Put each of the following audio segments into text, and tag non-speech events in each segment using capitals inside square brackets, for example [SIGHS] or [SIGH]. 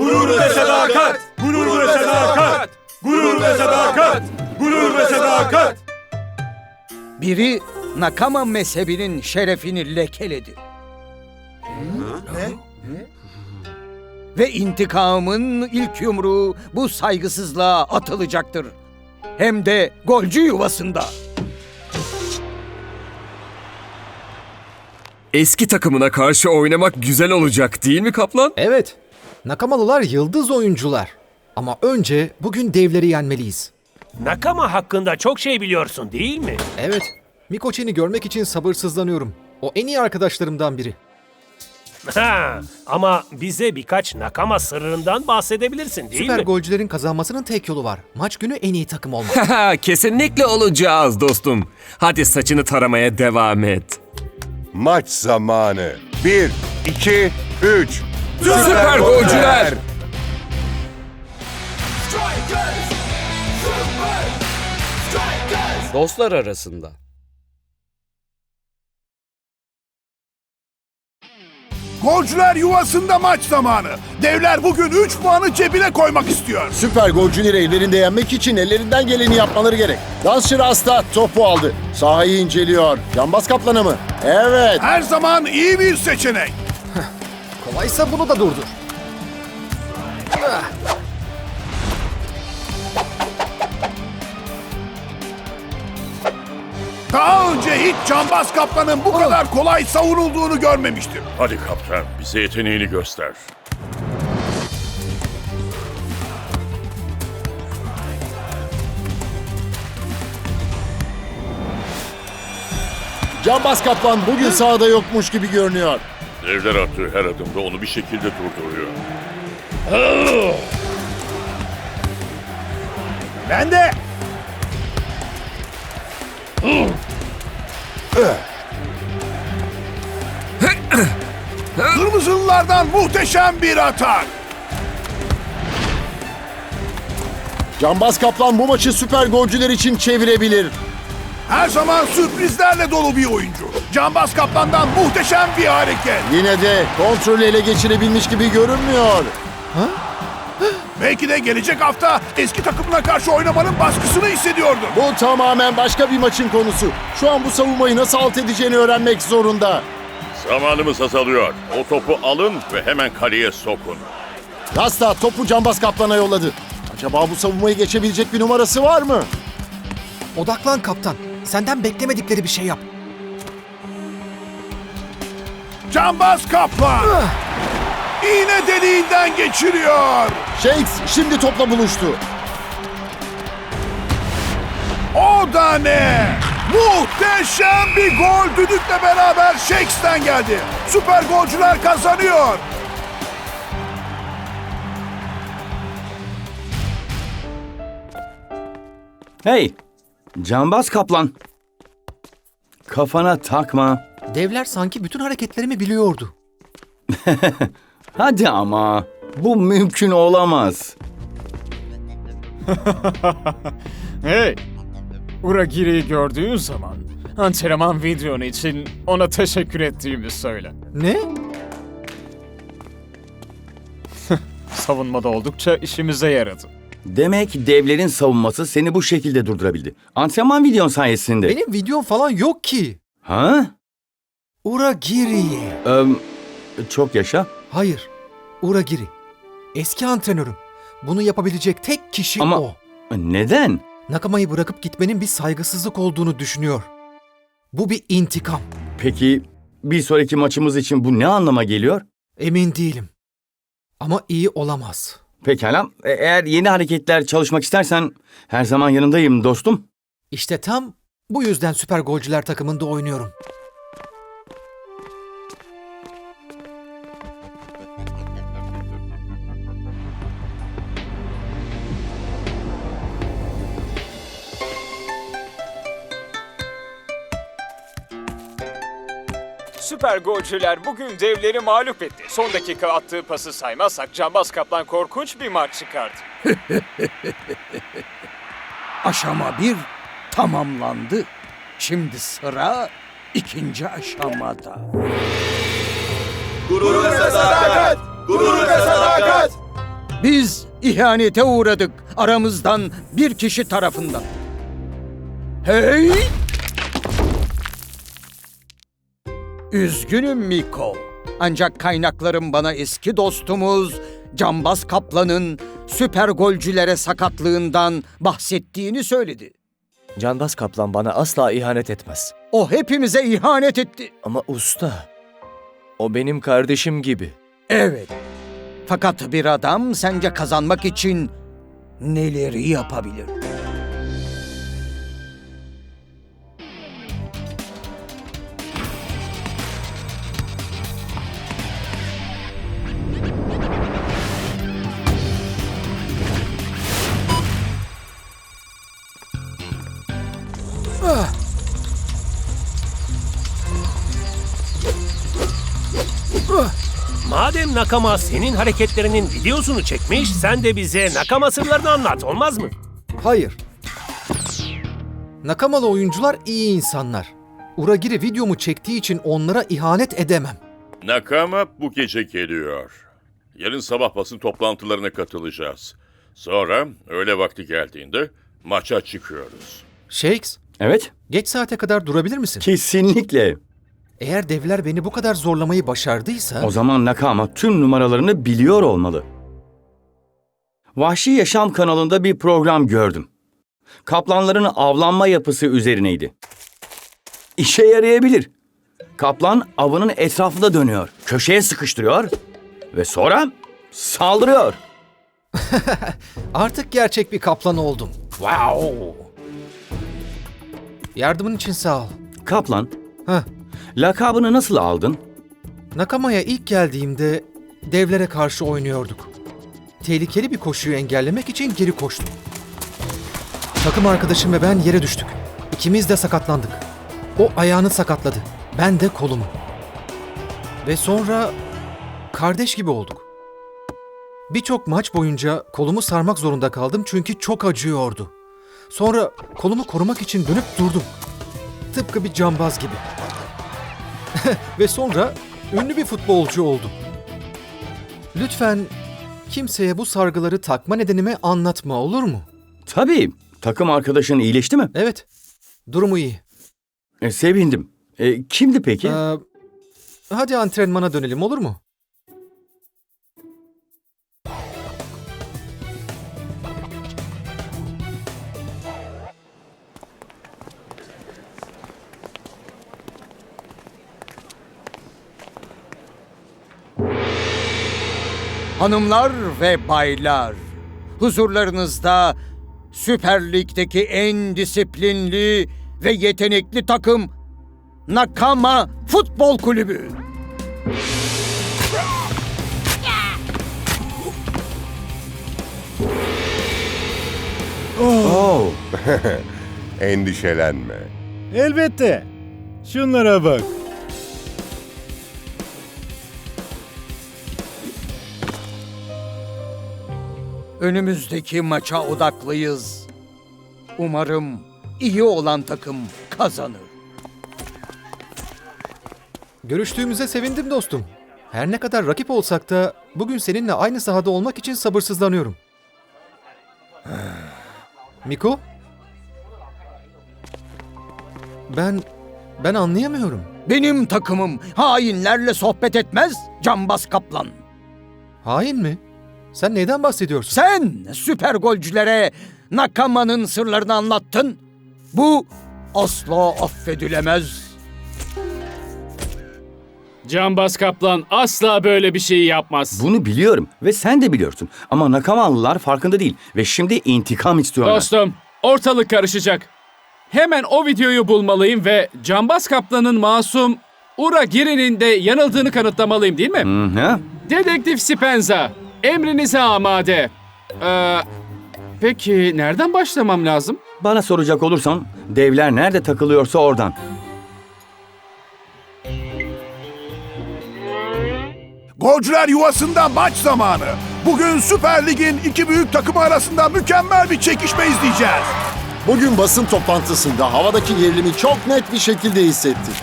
Gurur ve sadakat! Gurur ve sadakat! Gurur ve sadakat! Gurur ve sadakat! Biri Nakama mezhebinin şerefini lekeledi. Ne? Ve intikamın ilk yumruğu bu saygısızlığa atılacaktır. Hem de golcü yuvasında. Eski takımına karşı oynamak güzel olacak değil mi Kaplan? Evet. Nakamalılar yıldız oyuncular. Ama önce bugün devleri yenmeliyiz. Nakama hakkında çok şey biliyorsun değil mi? Evet. Mikoçen'i görmek için sabırsızlanıyorum. O en iyi arkadaşlarımdan biri. Ha, ama bize birkaç Nakama sırrından bahsedebilirsin değil Süper mi? golcülerin kazanmasının tek yolu var. Maç günü en iyi takım olmak. [LAUGHS] Haha, Kesinlikle olacağız dostum. Hadi saçını taramaya devam et. Maç zamanı. 1, 2, 3. Süper golcüler! Dostlar arasında. Golcüler yuvasında maç zamanı. Devler bugün 3 puanı cebine koymak istiyor. Süper golcüleri evlerinde yenmek için ellerinden geleni yapmaları gerek. Dansçı Rasta topu aldı. Sahayı inceliyor. Cambaz Kaplan'a mı? Evet. Her zaman iyi bir seçenek. Kolaysa bunu da durdur. Daha önce hiç Cambaz Kaplan'ın bu kadar kolay savunulduğunu görmemiştim. Hadi kaptan, bize yeteneğini göster. Cambaz Kaplan bugün sahada yokmuş gibi görünüyor. Devler attığı her adımda onu bir şekilde durduruyor. Ben de Kırmızılılardan muhteşem bir atak. Cambaz Kaplan bu maçı süper golcüler için çevirebilir. Her zaman sürprizlerle dolu bir oyuncu. Cambaz Kaplan'dan muhteşem bir hareket. Yine de kontrolü ele geçirebilmiş gibi görünmüyor. Belki de gelecek hafta eski takımına karşı oynamanın baskısını hissediyordu. Bu tamamen başka bir maçın konusu. Şu an bu savunmayı nasıl alt edeceğini öğrenmek zorunda. Zamanımız azalıyor. O topu alın ve hemen kaleye sokun. Rasta topu Cambaz Kaplan'a yolladı. Acaba bu savunmayı geçebilecek bir numarası var mı? Odaklan kaptan. Senden beklemedikleri bir şey yap. Cambaz Kaplan. İğne deliğinden geçiriyor. Shakes şimdi topla buluştu. O da ne? Muhteşem bir gol düdükle beraber Shakes'ten geldi. Süper golcüler kazanıyor. Hey! Cambaz kaplan. Kafana takma. Devler sanki bütün hareketlerimi biliyordu. [LAUGHS] Hadi ama. Bu mümkün olamaz. [LAUGHS] Hey! Uragiri'yi gördüğün zaman antrenman videon için ona teşekkür ettiğimi söyle. Ne? [LAUGHS] Savunmada oldukça işimize yaradı. Demek devlerin savunması seni bu şekilde durdurabildi. Antrenman videon sayesinde. Benim videom falan yok ki. Ha? Uragiri. Ee, çok yaşa. Hayır. Uragiri. Eski antrenörüm. Bunu yapabilecek tek kişi Ama- o. Neden? Nakamayı bırakıp gitmenin bir saygısızlık olduğunu düşünüyor. Bu bir intikam. Peki bir sonraki maçımız için bu ne anlama geliyor? Emin değilim. Ama iyi olamaz. Pekala. E- Eğer yeni hareketler çalışmak istersen her zaman yanındayım dostum. İşte tam bu yüzden süper golcüler takımında oynuyorum. Süper golcüler bugün devleri mağlup etti. Son dakika attığı pası saymazsak Cambaz Kaplan korkunç bir maç çıkardı. [LAUGHS] Aşama bir tamamlandı. Şimdi sıra ikinci aşamada. Gurur ve sadakat! Gurur ve sadakat! Biz ihanete uğradık aramızdan bir kişi tarafından. Hey! Üzgünüm Miko. Ancak kaynaklarım bana eski dostumuz Cambaz Kaplan'ın süper golcülere sakatlığından bahsettiğini söyledi. Canbaz Kaplan bana asla ihanet etmez. O hepimize ihanet etti. Ama usta, o benim kardeşim gibi. Evet. Fakat bir adam sence kazanmak için neleri yapabilir? Madem Nakama senin hareketlerinin videosunu çekmiş, sen de bize Nakama sırlarını anlat, olmaz mı? Hayır. Nakamalı oyuncular iyi insanlar. Uragiri videomu çektiği için onlara ihanet edemem. Nakama bu gece geliyor. Yarın sabah basın toplantılarına katılacağız. Sonra öğle vakti geldiğinde maça çıkıyoruz. Shakes, Evet, geç saate kadar durabilir misin? kesinlikle. Eğer devler beni bu kadar zorlamayı başardıysa... O zaman Nakama tüm numaralarını biliyor olmalı. Vahşi Yaşam kanalında bir program gördüm. Kaplanların avlanma yapısı üzerineydi. İşe yarayabilir. Kaplan avının etrafında dönüyor, köşeye sıkıştırıyor ve sonra saldırıyor. [LAUGHS] Artık gerçek bir kaplan oldum. Wow! Yardımın için sağ ol. Kaplan, Heh, lakabını nasıl aldın? Nakama'ya ilk geldiğimde devlere karşı oynuyorduk. Tehlikeli bir koşuyu engellemek için geri koştum. Takım arkadaşım ve ben yere düştük. İkimiz de sakatlandık. O ayağını sakatladı. Ben de kolumu. Ve sonra kardeş gibi olduk. Birçok maç boyunca kolumu sarmak zorunda kaldım çünkü çok acıyordu. Sonra kolumu korumak için dönüp durdum. Tıpkı bir cambaz gibi. [LAUGHS] Ve sonra ünlü bir futbolcu oldum. Lütfen kimseye bu sargıları takma nedenimi anlatma olur mu? Tabii, takım arkadaşın iyileşti mi? Evet, durumu iyi. E, sevindim. E, kimdi peki? Ee, hadi antrenmana dönelim olur mu? Hanımlar ve baylar, huzurlarınızda Süper Lig'deki en disiplinli ve yetenekli takım Nakama Futbol Kulübü. Oo. [LAUGHS] Endişelenme. Elbette. Şunlara bak. Önümüzdeki maça odaklıyız. Umarım iyi olan takım kazanır. Görüştüğümüze sevindim dostum. Her ne kadar rakip olsak da bugün seninle aynı sahada olmak için sabırsızlanıyorum. [SIGHS] Miko? Ben ben anlayamıyorum. Benim takımım hainlerle sohbet etmez Cambaz Kaplan. Hain mi? Sen neyden bahsediyorsun? Sen süper golcülere Nakama'nın sırlarını anlattın. Bu asla affedilemez. Cambaz Kaplan asla böyle bir şey yapmaz. Bunu biliyorum ve sen de biliyorsun. Ama Nakamalılar farkında değil ve şimdi intikam istiyorlar. Dostum, ortalık karışacak. Hemen o videoyu bulmalıyım ve Cambaz Kaplan'ın masum Ura Giri'nin de yanıldığını kanıtlamalıyım değil mi? Hı hı. Dedektif Spenza, emrinize amade. Ee, peki nereden başlamam lazım? Bana soracak olursan devler nerede takılıyorsa oradan. Golcüler yuvasında maç zamanı. Bugün Süper Lig'in iki büyük takımı arasında mükemmel bir çekişme izleyeceğiz. Bugün basın toplantısında havadaki gerilimi çok net bir şekilde hissettik.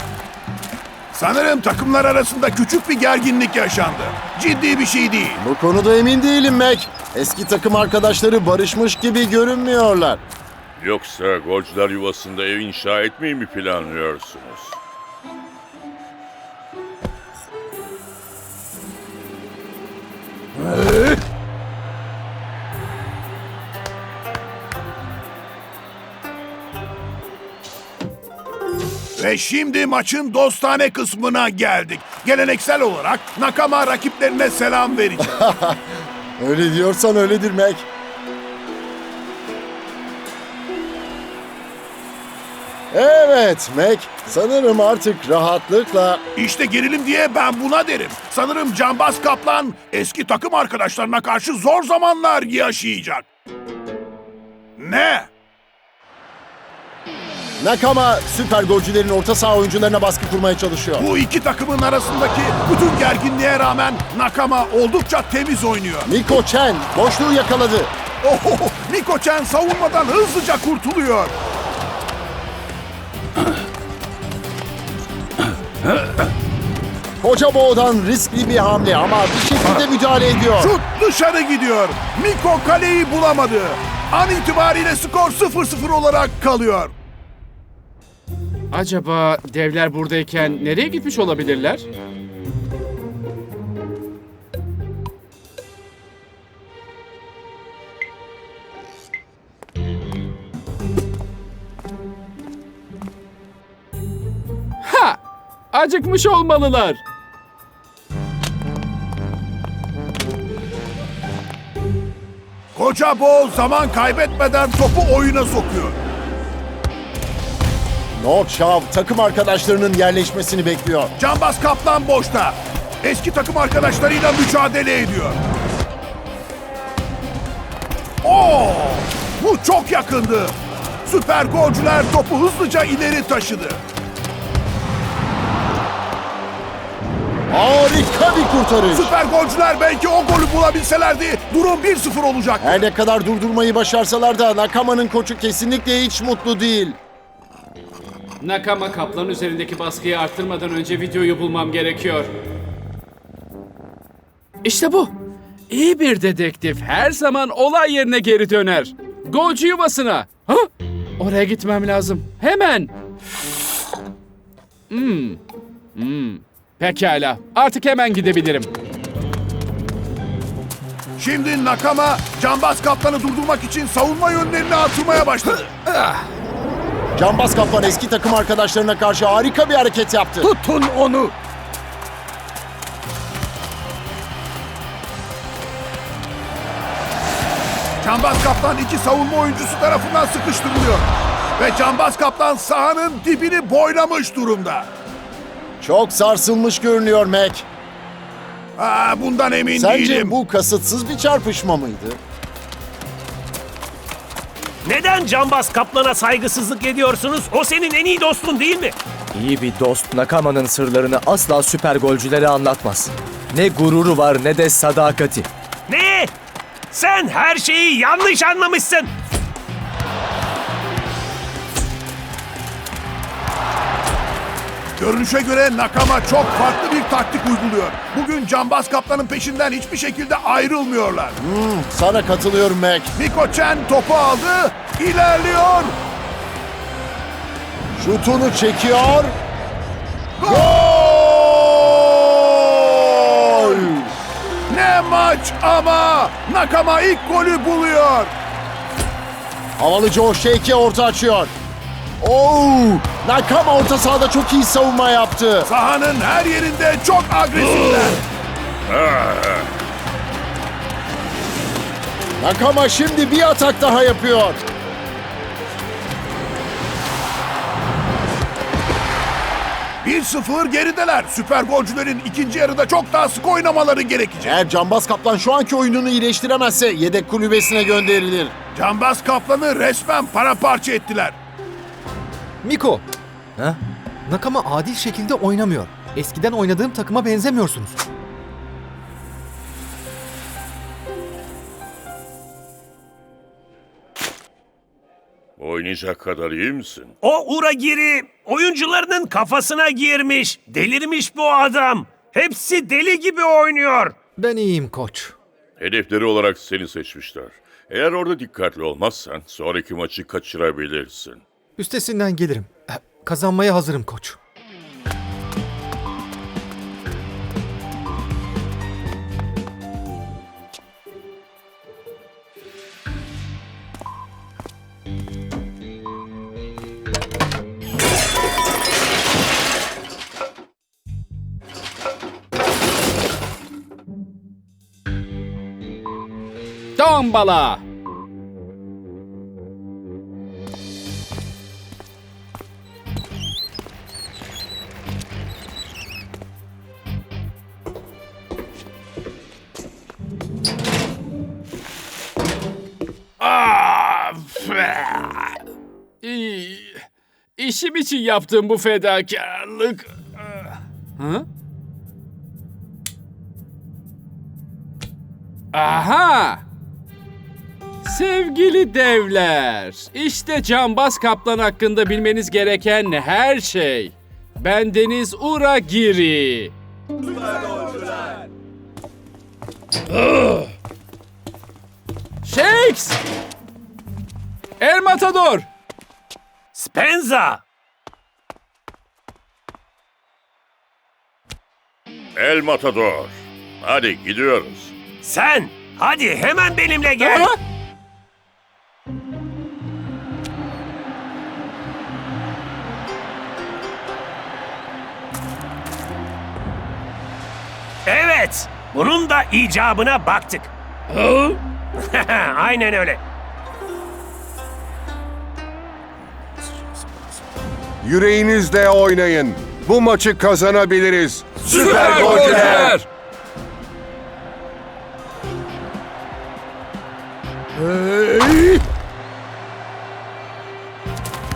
Sanırım takımlar arasında küçük bir gerginlik yaşandı. Ciddi bir şey değil. Bu konuda emin değilim Mac. Eski takım arkadaşları barışmış gibi görünmüyorlar. Yoksa golcüler yuvasında ev inşa etmeyi mi planlıyorsunuz? Ve şimdi maçın dostane kısmına geldik. Geleneksel olarak Nakama rakiplerine selam verecek. [LAUGHS] Öyle diyorsan öyledir Mac. Evet Mac, sanırım artık rahatlıkla İşte gerilim diye ben buna derim. Sanırım Cambaz Kaplan eski takım arkadaşlarına karşı zor zamanlar yaşayacak. Ne? Nakama süper golcülerin orta saha oyuncularına baskı kurmaya çalışıyor. Bu iki takımın arasındaki bütün gerginliğe rağmen Nakama oldukça temiz oynuyor. Miko Chen boşluğu yakaladı. Oho, Miko Chen savunmadan hızlıca kurtuluyor. Koca boğdan riskli bir hamle ama bir şekilde müdahale ediyor. Şut dışarı gidiyor. Miko kaleyi bulamadı. An itibariyle skor 0-0 olarak kalıyor. Acaba devler buradayken nereye gitmiş olabilirler? Ha! Acıkmış olmalılar. Koca Boğ zaman kaybetmeden topu oyuna sokuyor. Nordshaw takım arkadaşlarının yerleşmesini bekliyor. Cambaz Kaplan boşta. Eski takım arkadaşlarıyla mücadele ediyor. Oo! Bu çok yakındı. Süper golcüler topu hızlıca ileri taşıdı. Harika bir kurtarış. Süper golcüler belki o golü bulabilselerdi durum 1-0 olacak. Her ne kadar durdurmayı başarsalar da Nakama'nın koçu kesinlikle hiç mutlu değil. Nakama kaplan üzerindeki baskıyı arttırmadan önce videoyu bulmam gerekiyor. İşte bu. İyi bir dedektif her zaman olay yerine geri döner. Golcü yuvasına. Ha? Oraya gitmem lazım. Hemen. Hmm. Hmm. Pekala. Artık hemen gidebilirim. Şimdi Nakama Cambaz Kaplan'ı durdurmak için savunma yönlerini artırmaya başladı. [LAUGHS] Cambaz Kaplan eski takım arkadaşlarına karşı harika bir hareket yaptı. Tutun onu. Cambaz Kaplan iki savunma oyuncusu tarafından sıkıştırılıyor. Ve Cambaz Kaplan sahanın dibini boylamış durumda. Çok sarsılmış görünüyor Mac. Aa, bundan emin Sence değilim. bu kasıtsız bir çarpışma mıydı? Neden Cambaz Kaplan'a saygısızlık ediyorsunuz? O senin en iyi dostun değil mi? İyi bir dost Nakama'nın sırlarını asla süper golcülere anlatmaz. Ne gururu var ne de sadakati. Ne? Sen her şeyi yanlış anlamışsın. Görünüşe göre Nakama çok farklı bir taktik uyguluyor. Bugün Cambaz Kaplan'ın peşinden hiçbir şekilde ayrılmıyorlar. Sana katılıyorum Mac. Miko Chen topu aldı, ilerliyor. Şutunu çekiyor. Gol! Ne maç ama! Nakama ilk golü buluyor. Havalı Joe Shake'e orta açıyor. Oo! Nakama orta sahada çok iyi savunma yaptı. Sahanın her yerinde çok agresifler. Nakama şimdi bir atak daha yapıyor. Bir 0 gerideler. Süper golcülerin ikinci yarıda çok daha sık oynamaları gerekecek. Eğer Cambaz Kaplan şu anki oyununu iyileştiremezse yedek kulübesine gönderilir. Cambaz Kaplan'ı resmen paramparça ettiler. Miko, Ha? Nakama adil şekilde oynamıyor. Eskiden oynadığım takıma benzemiyorsunuz. Oynayacak kadar iyi misin? O Uragiri oyuncularının kafasına girmiş. Delirmiş bu adam. Hepsi deli gibi oynuyor. Ben iyiyim koç. Hedefleri olarak seni seçmişler. Eğer orada dikkatli olmazsan sonraki maçı kaçırabilirsin. Üstesinden gelirim. Kazanmaya hazırım koç. Tombala. İşim için yaptığım bu fedakarlık. Hı? Aha! Sevgili devler, işte Cambaz Kaplan hakkında bilmeniz gereken her şey. Bendeniz Uragiri. Shakes! El Matador! Spenza! El Matador. Hadi gidiyoruz. Sen! Hadi hemen benimle gel. Evet. Bunun da icabına baktık. [LAUGHS] Aynen öyle. Yüreğinizle oynayın. Bu maçı kazanabiliriz. Süper golcüler!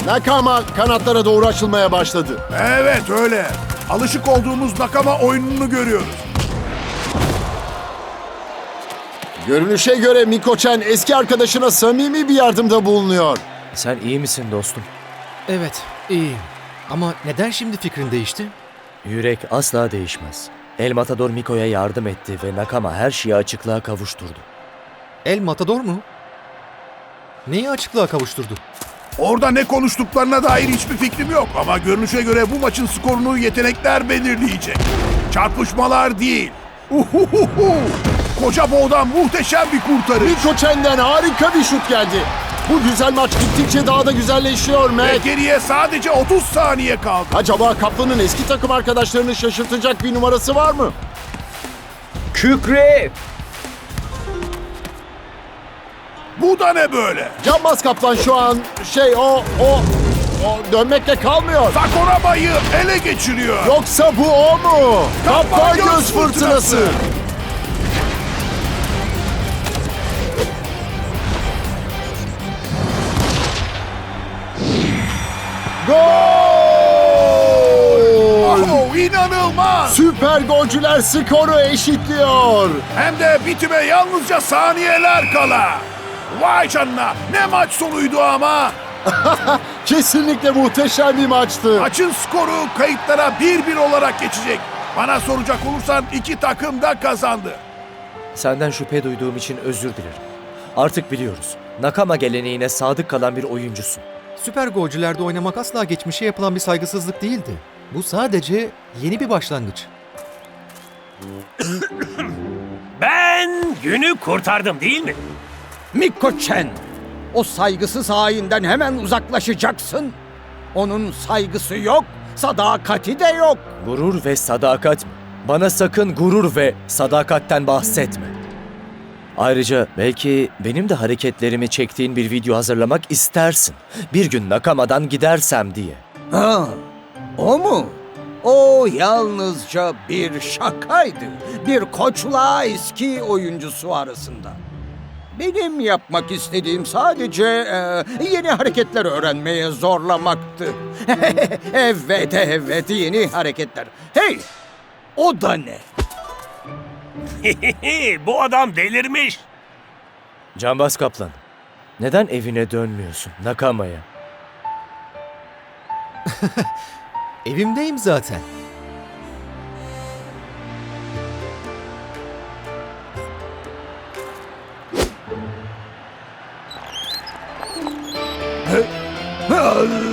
Nakama kanatlara doğru açılmaya başladı. Evet öyle. Alışık olduğumuz Nakama oyununu görüyoruz. Görünüşe göre Mikoçen eski arkadaşına samimi bir yardımda bulunuyor. Sen iyi misin dostum? Evet, iyiyim. Ama neden şimdi fikrin değişti? Yürek asla değişmez. El Matador Miko'ya yardım etti ve Nakama her şeyi açıklığa kavuşturdu. El Matador mu? Neyi açıklığa kavuşturdu? Orada ne konuştuklarına dair hiçbir fikrim yok ama görünüşe göre bu maçın skorunu yetenekler belirleyecek. Çarpışmalar değil. Uhuhuhu. Koca boğdan muhteşem bir kurtarış. Mikoçen'den harika bir şut geldi. Bu güzel maç gittikçe daha da güzelleşiyor Ve Mac. geriye sadece 30 saniye kaldı. Acaba Kaplan'ın eski takım arkadaşlarını şaşırtacak bir numarası var mı? Kükre! Bu da ne böyle? Canbaz Kaplan şu an şey o o o dönmekle kalmıyor. Sakorama'yı ele geçiriyor. Yoksa bu o mu? Kaplan göz fırtınası. İnanılmaz. Süper golcüler skoru eşitliyor. Hem de bitime yalnızca saniyeler kala. Vay canına ne maç sonuydu ama. [LAUGHS] Kesinlikle muhteşem bir maçtı. Maçın skoru kayıtlara 1-1 olarak geçecek. Bana soracak olursan iki takım da kazandı. Senden şüphe duyduğum için özür dilerim. Artık biliyoruz. Nakama geleneğine sadık kalan bir oyuncusun. Süper golcülerde oynamak asla geçmişe yapılan bir saygısızlık değildi. Bu sadece yeni bir başlangıç. Ben günü kurtardım değil mi? Mikoçen, o saygısız hainden hemen uzaklaşacaksın. Onun saygısı yok, sadakati de yok. Gurur ve sadakat mi? Bana sakın gurur ve sadakatten bahsetme. Ayrıca belki benim de hareketlerimi çektiğin bir video hazırlamak istersin. Bir gün Nakama'dan gidersem diye. Ha, o mu? O yalnızca bir şakaydı. Bir koçla eski oyuncusu arasında. Benim yapmak istediğim sadece e, yeni hareketler öğrenmeye zorlamaktı. [LAUGHS] evet, evet, yeni hareketler. Hey, o da ne? [LAUGHS] Bu adam delirmiş. Cambaz Kaplan, neden evine dönmüyorsun Nakama'ya? [LAUGHS] Evimdeyim zaten. Hey!